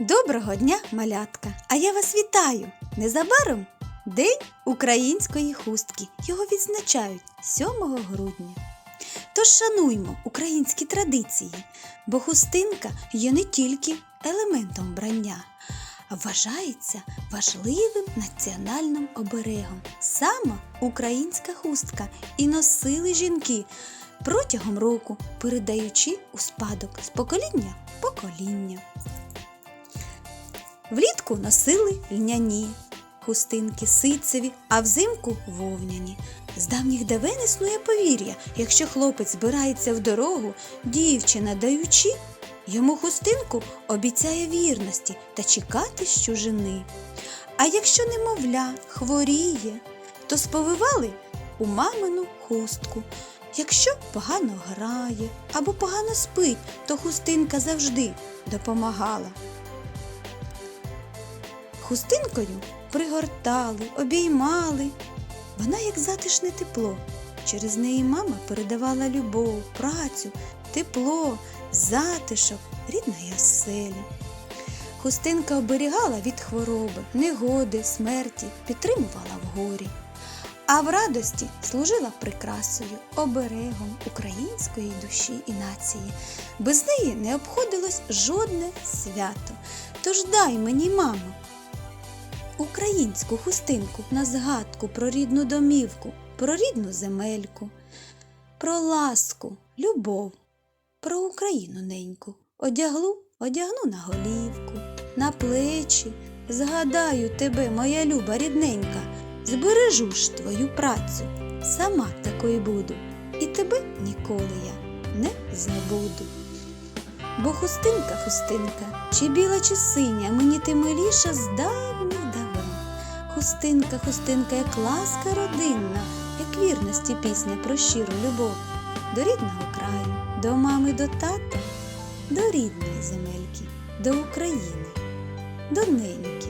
Доброго дня, малятка! А я вас вітаю! Незабаром День української хустки. Його відзначають 7 грудня. Тож шануймо українські традиції, бо хустинка є не тільки елементом вбрання, а вважається важливим національним оберегом. Саме українська хустка і носили жінки протягом року, передаючи у спадок з покоління покоління. Влітку носили льняні хустинки ситцеві, а взимку вовняні. З давніх давен існує повір'я, якщо хлопець збирається в дорогу, дівчина даючи, йому хустинку обіцяє вірності та чекати з чужини. А якщо немовля хворіє, то сповивали у мамину хустку. Якщо погано грає або погано спить, то хустинка завжди допомагала. Хустинкою пригортали, обіймали. Вона як затишне тепло. Через неї мама передавала любов, працю, тепло, затишок рідної оселі. Хустинка оберігала від хвороби, негоди, смерті, підтримувала в горі. А в радості служила прикрасою, оберегом української душі і нації. Без неї не обходилось жодне свято. Тож дай мені, мамо, українську хустинку на згадку про рідну домівку, про рідну земельку, про ласку, любов, про Україну неньку. Одяглу, одягну на голівку, на плечі. Згадаю тебе, моя люба рідненька, збережу ж твою працю, сама такою буду, і тебе ніколи я не забуду. Бо хустинка, хустинка, чи біла, чи синя, мені ти миліша з давніх давен. Хустинка, хустинка, як ласка родинна, як вірності пісня про щиру любов. До рідного краю, до мами, до тата, до рідної земельки, до України, до неньки,